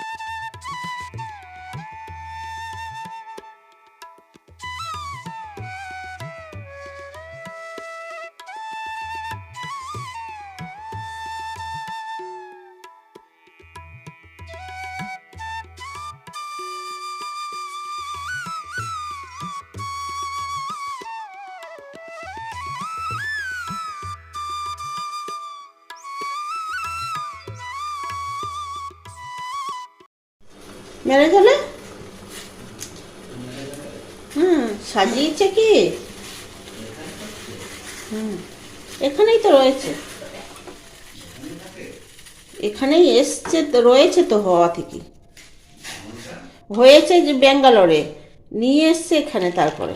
you মেরে গেলে হুম, সাজিয়েছে কি? হুম, এখানেই তো রয়েছে। এখানেই এসছে তো, রয়েছে তো হওয়া থেকে। হয়েছে যে ব্যাঙ্গালোরে, নিয়ে এসছে এখানে তারপরে।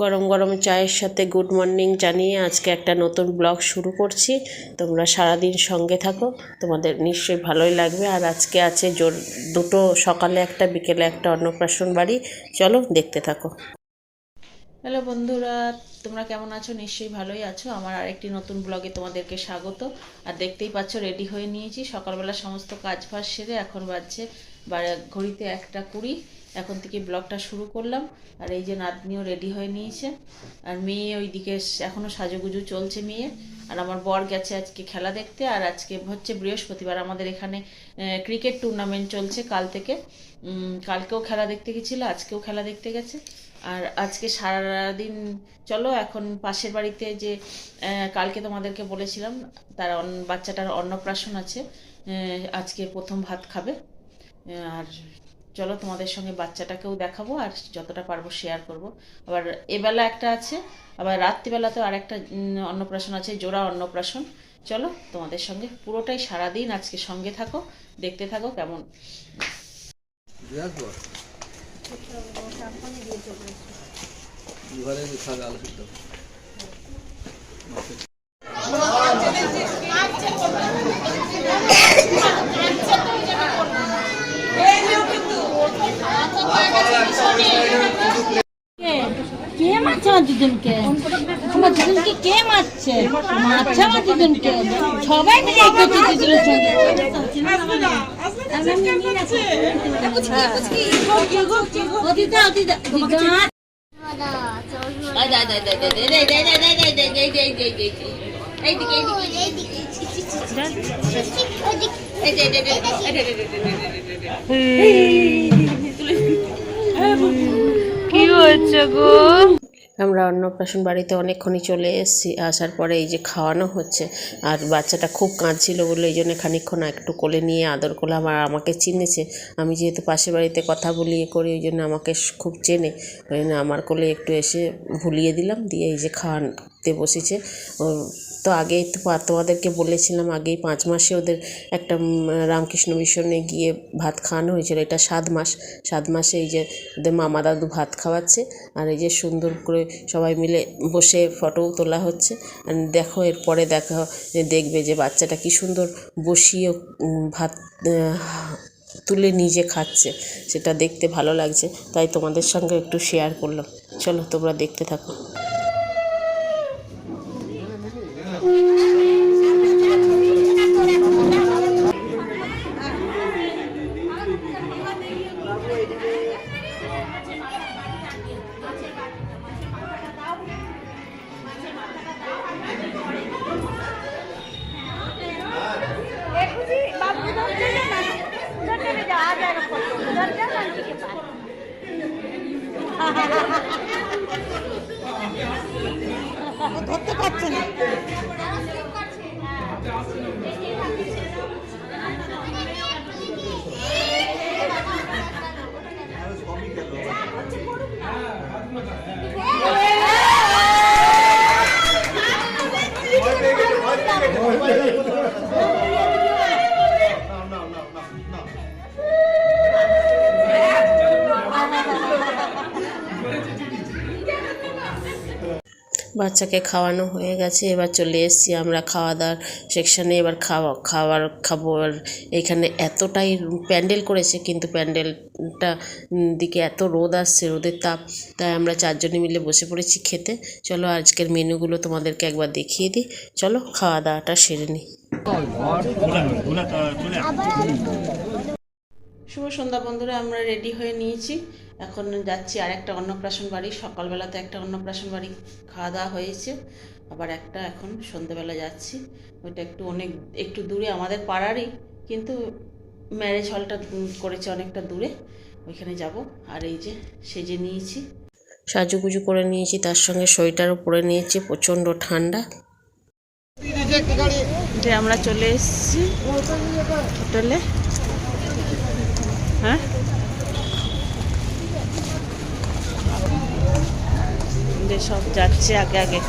গরম গরম চায়ের সাথে গুড মর্নিং জানিয়ে আজকে একটা নতুন ব্লগ শুরু করছি। তোমরা সারাদিন সঙ্গে থাকো, তোমাদের নিশ্চয়ই ভালোই লাগবে। আর আজকে আছে জোর দুটো, সকালে একটা, বিকেলে একটা অন্নপ্রাশন বাড়ি। চলো দেখতে থাকো। হ্যালো বন্ধুরা, তোমরা কেমন আছো? নিশ্চয়ই ভালোই আছো। আমার আরেকটি নতুন ব্লগে তোমাদেরকে স্বাগত। আর দেখতেই পাচ্ছ, রেডি হয়ে নিয়েছি। সকালবেলা সমস্ত কাজ ফাজ সেরে এখন বাজছে বা- ঘড়িতে একটা কুড়ি। এখন থেকে ব্লগটা শুরু করলাম। আর এই যে নাতনিও রেডি হয়ে নিয়েছে। আর মেয়ে ওইদিকে স- এখনও সাজুগুজু চলছে মেয়ে। আর আমার বর গেছে আজকে খেলা দেখতে। আর আজকে হচ্ছে বৃহস্পতিবার আমাদের এখানে ক্রিকেট টুর্নামেন্ট চলছে কাল থেকে। কালকেও খেলা দেখতে গেছিল, আজকেও খেলা দেখতে গেছে। আর আজকে সারাদিন, চলো এখন পাশের বাড়িতে যে কালকে তোমাদেরকে বলেছিলাম, তার বাচ্চাটার অন্নপ্রাশন আছে। আজকে প্রথম ভাত খাবে। আর চলো তোমাদের সঙ্গে বাচ্চাটাকেও দেখাবো, আর যতটা পারব শেয়ার করব। আবার এবেলা একটা আছে, আবার রাত্রিবেলাতেও আর একটা অন্নপ্রাশন আছে, জোড়া অন্নপ্রাশন। চলো তোমাদের সঙ্গে পুরোটাই সারাদিন আজকে সঙ্গে থাকো, দেখতে থাকো কেমন। দিয়ে কে মারছে আমার দুজনকে আমার দুজনকে কে মারছে মারছে আমার দুজনকে সবাই মিলে এই করছে দুজনের সঙ্গে অদিতা অদিতা দিদা আমরা অন্নপ্রাশন বাড়িতে অনেকক্ষণই চলে এসেছি, আসার পরে এই যে খাওয়ানো হচ্ছে, আর বাচ্চাটা খুব কাঁদছিল বলে এই জন্য খানিক্ষণ একটু কোলে নিয়ে আদর করলাম, আর আমাকে চিনেছে। আমি যেহেতু পাশের বাড়িতে কথা বলিয়ে করি, ওই জন্য আমাকে খুব চেনে। ওই জন্য আমার কোলে একটু এসে ভুলিয়ে দিলাম, দিয়ে এই যে খাওয়াতে বসেছে। তো আগেই তো তোমাদেরকে বলেছিলাম, আগেই পাঁচ মাসে ওদের একটা রামকৃষ্ণ মিশনে গিয়ে ভাত খাওয়ানো হয়েছিল। এটা সাত মাস। সাত মাসে এই যে ওদের মামা দাদু ভাত খাওয়াচ্ছে আর এই যে সুন্দর করে সবাই মিলে বসে ফটোও তোলা হচ্ছে। আর দেখো, এরপরে দেখা দেখবে যে বাচ্চাটা কি সুন্দর বসিয়ে ভাত তুলে নিজে খাচ্ছে। সেটা দেখতে ভালো লাগছে। তাই তোমাদের সঙ্গে একটু শেয়ার করলাম। চলো, তোমরা দেখতে থাকো। ধরতে পারছে না। বাচ্চাকে খাওয়ানো হয়ে গেছে এবার চলে এসেছি আমরা খাওয়া দাওয়ার সেকশানে এবার খাওয়া খাবার খাব আর এখানে এতটাই প্যান্ডেল করেছে কিন্তু প্যান্ডেলটা দিকে এত রোদ আসছে রোদের তাপ। তাই আমরা চারজনে মিলে বসে পড়েছি খেতে। চলো আজকের মেনুগুলো তোমাদেরকে একবার দেখিয়ে দিই। চলো খাওয়া দাওয়াটা সেরে নিই। শুভ সন্ধ্যা বন্ধুরা আমরা রেডি হয়ে নিয়েছি। এখন যাচ্ছি আর একটা অন্নপ্রাশন বাড়ি। সকালবেলাতে একটা অন্নপ্রাশন বাড়ি খাওয়া দাওয়া হয়েছে। আবার একটা এখন সন্ধ্যেবেলা যাচ্ছি। ওইটা একটু অনেক একটু দূরে আমাদের পাড়ারই কিন্তু ম্যারেজ হলটা করেছে অনেকটা দূরে। ওইখানে যাব। আর এই যে সেজে নিয়েছি। সাজুগুজু করে নিয়েছি তার সঙ্গে সোয়েটারও পরে নিয়েছি প্রচণ্ড ঠান্ডা। যে আমরা চলে এসেছি হোটেলে। হ্যাঁ? সব যাচ্ছে আগে আগে।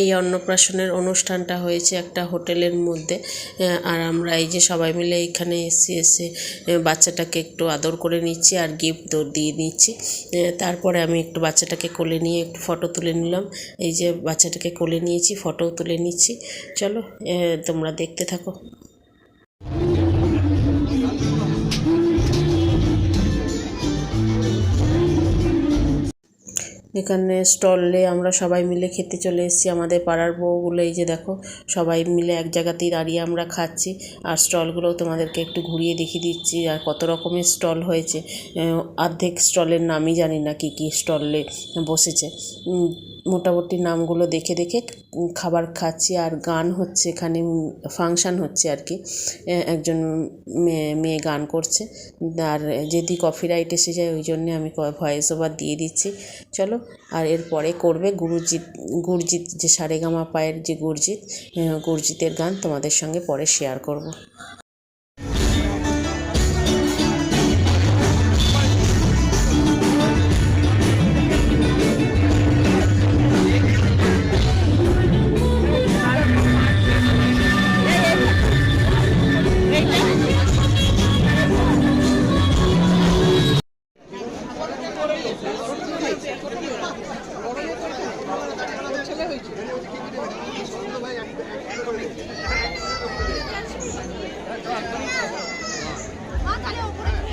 এই অন্নপ্রাশনের অনুষ্ঠানটা হয়েছে একটা হোটেলের মধ্যে আর আমরা এই যে সবাই মিলে এখানে এসে এসে বাচ্চাটাকে একটু আদর করে নিচ্ছি আর গিফট দিয়ে নিচ্ছি। তারপরে আমি একটু বাচ্চাটাকে কোলে নিয়ে একটু ফটো তুলে নিলাম। এই যে বাচ্চাটাকে কোলে নিয়েছি ফটোও তুলে নিচ্ছি। চলো তোমরা দেখতে থাকো। এখানে স্টলে আমরা সবাই মিলে খেতে চলে এসেছি, আমাদের পাড়ার বউগুলো। এই যে দেখো, সবাই মিলে এক জায়গাতেই দাঁড়িয়ে আমরা খাচ্ছি আর স্টলগুলোও তোমাদেরকে একটু ঘুরিয়ে দেখিয়ে দিচ্ছি আর কত রকমের স্টল হয়েছে। অর্ধেক স্টলের নামই জানি না কী কী স্টলে বসেছে। মোটামুটি নামগুলো দেখে দেখে খাবার খাচ্ছি আর গান হচ্ছে এখানে ফাংশান হচ্ছে আর কি। একজন মেয়ে মেয়ে গান করছে। আর যদি কপিরাইট এসে যায়, ওই জন্যে আমি ভয়েস ওভার দিয়ে দিচ্ছি। চলো, আর এরপরে করবে গুরুজিৎ, গুরজিৎ যে সারেগামা পায়ের যে গুরজিৎ গুরজিতের গান তোমাদের সঙ্গে পরে শেয়ার করব। তাহলে ওপরে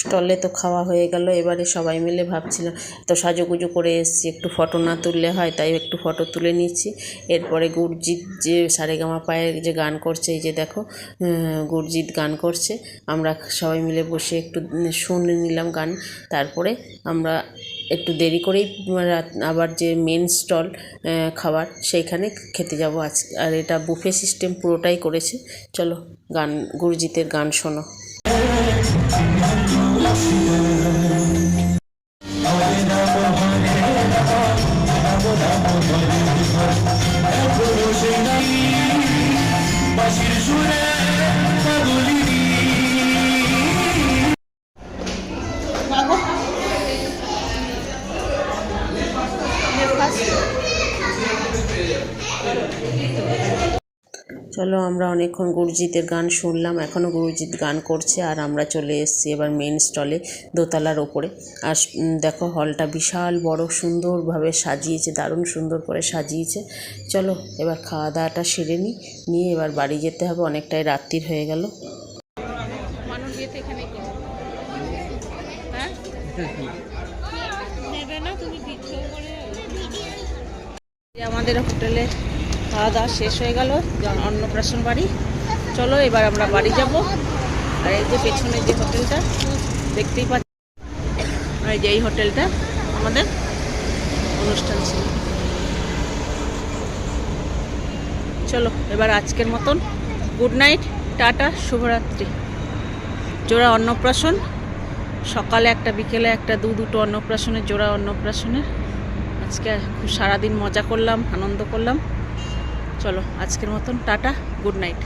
স্টলে তো খাওয়া হয়ে গেল, এবারে সবাই মিলে ভাবছিলাম তো সাজুগুজু করে এসেছি, একটু ফটো না তুললে হয়, তাই একটু ফটো তুলে নিচ্ছি। এরপরে গুরজিৎ যে সারেগামা পায়ের যে গান করছে, এই যে দেখো গুরজিৎ গান করছে। আমরা সবাই মিলে বসে একটু শুনে নিলাম গান। তারপরে আমরা একটু দেরি করেই আবার যে মেন স্টল খাবার, সেইখানে খেতে যাব আজ। আর এটা বুফে সিস্টেম পুরোটাই করেছে। চলো, গান, গুরজিতের গান শোনো। she চলো আমরা অনেকক্ষণ গুরুজিতের গান শুনলাম এখনও গুরুজিৎ গান করছে আর আমরা চলে এসেছি এবার মেন স্টলে দোতলার ওপরে। আর দেখো হলটা বিশাল বড়, সুন্দরভাবে সাজিয়েছে, দারুণ সুন্দর করে সাজিয়েছে। চলো এবার খাওয়া দাওয়াটা সেরে নিই নিয়ে এবার বাড়ি যেতে হবে, অনেকটাই রাত্রির হয়ে গেল। আমাদের হোটেলে খাওয়া দাওয়া শেষ হয়ে গেল অন্নপ্রাশন বাড়ি। চলো, এবার আমরা বাড়ি যাব। আর এই যে পেছনে যে হোটেলটা, দেখতেই পাচ্ছি আর যে এই হোটেলটা আমাদের অনুষ্ঠান ছিল। চলো, এবার আজকের মতন গুড নাইট, টাটা, শুভরাত্রি। জোড়া অন্নপ্রাশন। সকালে একটা, বিকেলে একটা, দু দুটো অন্নপ্রাশনের, জোড়া অন্নপ্রাশনের। আজকে সারাদিন মজা করলাম, আনন্দ করলাম। চলো আজকের মতন টাটা গুড নাইট।